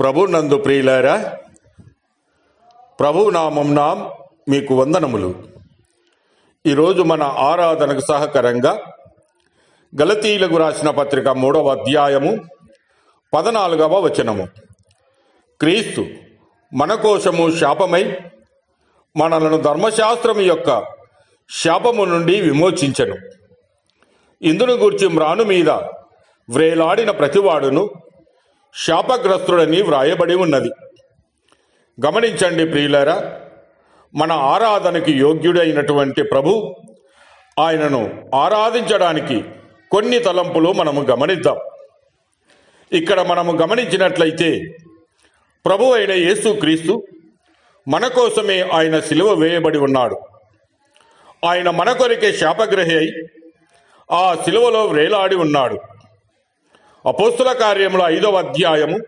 ప్రభు నందు ప్రియులారా ప్రభు నామంనా మీకు వందనములు. ఈరోజు మన ఆరాధనకు సహకరంగా గలతీలకు రాసిన పత్రిక మూడవ అధ్యాయము పదనాలుగవ వచనము. క్రీస్తు మన కోసము శాపమై మనలను ధర్మశాస్త్రం యొక్క శాపము నుండి విమోచించను. ఇందును గూర్చి మ్రాను మీద వ్రేలాడిన ప్రతివాడును శాపగ్రస్తుడని వ్రాయబడి ఉన్నది. గమనించండి ప్రియులరా మన ఆరాధనకి యోగ్యుడైనటువంటి ప్రభు ఆయనను ఆరాధించడానికి కొన్ని తలంపులు మనము గమనిద్దాం. ఇక్కడ మనము గమనించినట్లయితే ప్రభు అయిన యేసుక్రీస్తు మన కోసమే ఆయన సిలువ వేయబడి ఉన్నాడు. ఆయన మన కొరికే శాపగ్రహి అయి ఆ సిలువలో వేలాడి ఉన్నాడు. అపోస్తుల కార్యంలో ఐదవ అధ్యాయము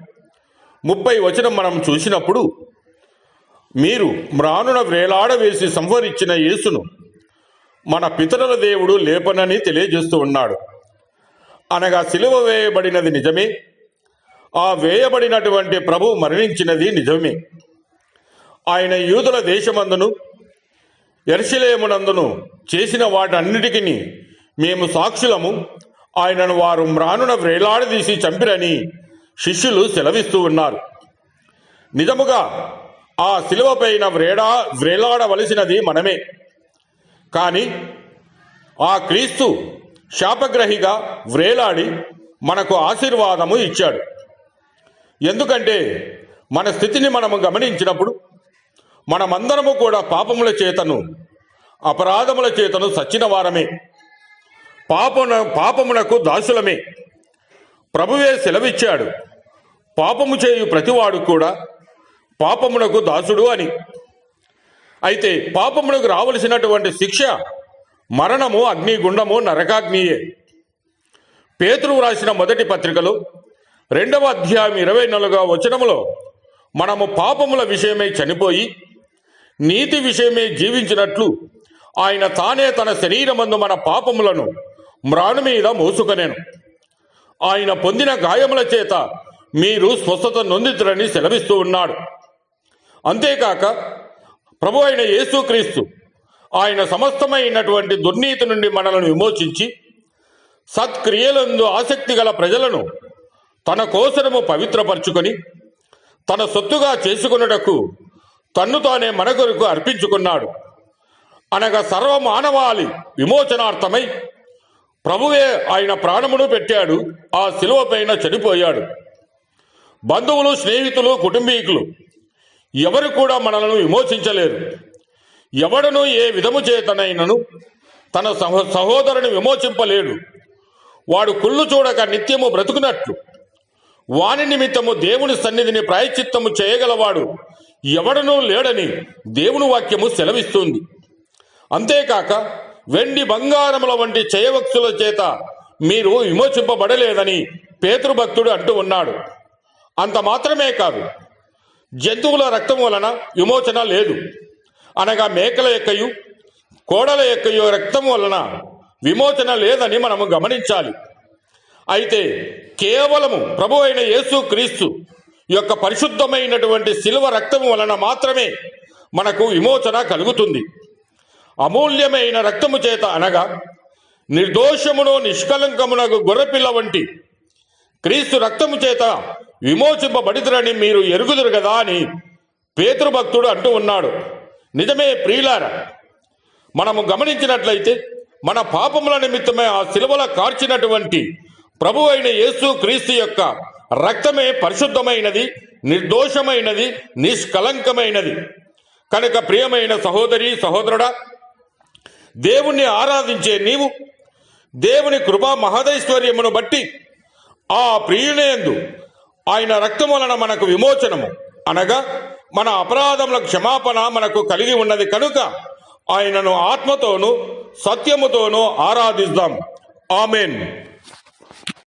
ముప్పై వచనం మనం చూసినప్పుడు మీరు మ్రానున వ్రేలాడవేసి సంహరించిన యేసును మన పితరుల దేవుడు లేపనని తెలియజేస్తూ ఉన్నాడు. అనగా సిలువ వేయబడినది నిజమే ఆ వేయబడినటువంటి ప్రభు మరణించినది నిజమే. ఆయన యూదుల దేశమందును ఎర్షిలేమునందును చేసిన వాటన్నిటికీ మేము సాక్షులము ఆయనను వారు మ్రానున వ్రేలాడదీసి చంపిరని శిష్యులు సెలవిస్తూ ఉన్నారు. నిజముగా ఆ శిలువపైన వ్రేడా వ్రేలాడవలసినది మనమే. కానీ ఆ క్రీస్తు శాపగ్రహిగా వ్రేలాడి మనకు ఆశీర్వాదము ఇచ్చాడు. ఎందుకంటే మన స్థితిని మనము గమనించినప్పుడు మనమందరము కూడా పాపముల చేతను అపరాధముల చేతను సచ్చిన వారమే పాపమున పాపమునకు దాసులమే. ప్రభువే సెలవిచ్చాడు. పాపము చేయు ప్రతివాడు కూడా పాపమునకు దాసుడు అని. అయితే పాపమునకు రావలసినటువంటి శిక్ష మరణము అగ్నిగుండము నరకాగ్నియే. పేతురు రాసిన మొదటి పత్రికలో రెండవ అధ్యాయం ఇరవై నాలుగవ వచనములో మనము పాపముల విషయమై చనిపోయి నీతి విషయమే జీవించినట్లు ఆయన తానే తన శరీరమందు మన పాపములను మ్రాను మీద మోసుకొనేను. ఆయన పొందిన గాయముల చేత మీరు స్వస్థత నొందితురని సెలవిస్తూ ఉన్నాడు. అంతేకాక ప్రభు అయిన యేసుక్రీస్తు ఆయన సమస్తమైనటువంటి దుర్నీతి నుండి మనలను విమోచించి సత్క్రియలందు ఆసక్తి గల ప్రజలను తన కోసరము పవిత్రపరుచుకొని తన సొత్తుగా చేసుకున్నటకు తన్ను తానే మన కొరకు అర్పించుకున్నాడు. అనగా సర్వమానవాళి విమోచనార్థమై ప్రభువే ఆయన ప్రాణమును పెట్టాడు ఆ శిలువ పైన చనిపోయాడు. బంధువులు స్నేహితులు కుటుంబీకులు ఎవరు కూడా మనలను విమోచించలేరు. ఎవడను ఏ విధము చేతనైనను తన సహో సహోదరుని విమోచింపలేడు. వాడు కుళ్ళు చూడక నిత్యము బ్రతుకున్నట్లు వాని నిమిత్తము దేవుని సన్నిధిని ప్రాయచిత్తము చేయగలవాడు ఎవడనూ లేడని దేవుని వాక్యము సెలవిస్తుంది. అంతేకాక వెండి బంగారముల వంటి చేయవక్తుల చేత మీరు విమోచింపబడలేదని పేతృభక్తుడు అంటూ ఉన్నాడు. అంత మాత్రమే కాదు జంతువుల రక్తం వలన విమోచన లేదు. అనగా మేకల యొక్కయు కోడల యొక్కయు రక్తం వలన విమోచన లేదని మనము గమనించాలి. అయితే కేవలము ప్రభు అయిన యేసు క్రీస్తు యొక్క పరిశుద్ధమైనటువంటి శిలువ రక్తం వలన మాత్రమే మనకు విమోచన కలుగుతుంది. అమూల్యమైన రక్తము చేత అనగా నిర్దోషమును నిష్కలంకమునకు గొర్రెపిల్ల వంటి క్రీస్తు రక్తము చేత విమోచింపబడితురని మీరు ఎరుగుదురు కదా అని పేతృభక్తుడు అంటూ ఉన్నాడు. నిజమే ప్రియులార మనము గమనించినట్లయితే మన పాపముల నిమిత్తమే ఆ శిలువల కార్చినటువంటి ప్రభు అయిన యేసు క్రీస్తు యొక్క రక్తమే పరిశుద్ధమైనది నిర్దోషమైనది నిష్కలంకమైనది. కనుక ప్రియమైన సహోదరి సహోదరుడా దేవుణ్ణి ఆరాధించే నీవు దేవుని కృపా మహదైశ్వర్యమును బట్టి ఆ ప్రియునేందు ఆయన రక్తం వలన మనకు విమోచనము. అనగా మన అపరాధముల క్షమాపణ మనకు కలిగి ఉన్నది కనుక ఆయనను ఆత్మతోనూ సత్యముతోనూ ఆరాధిద్దాం. ఆమెన్.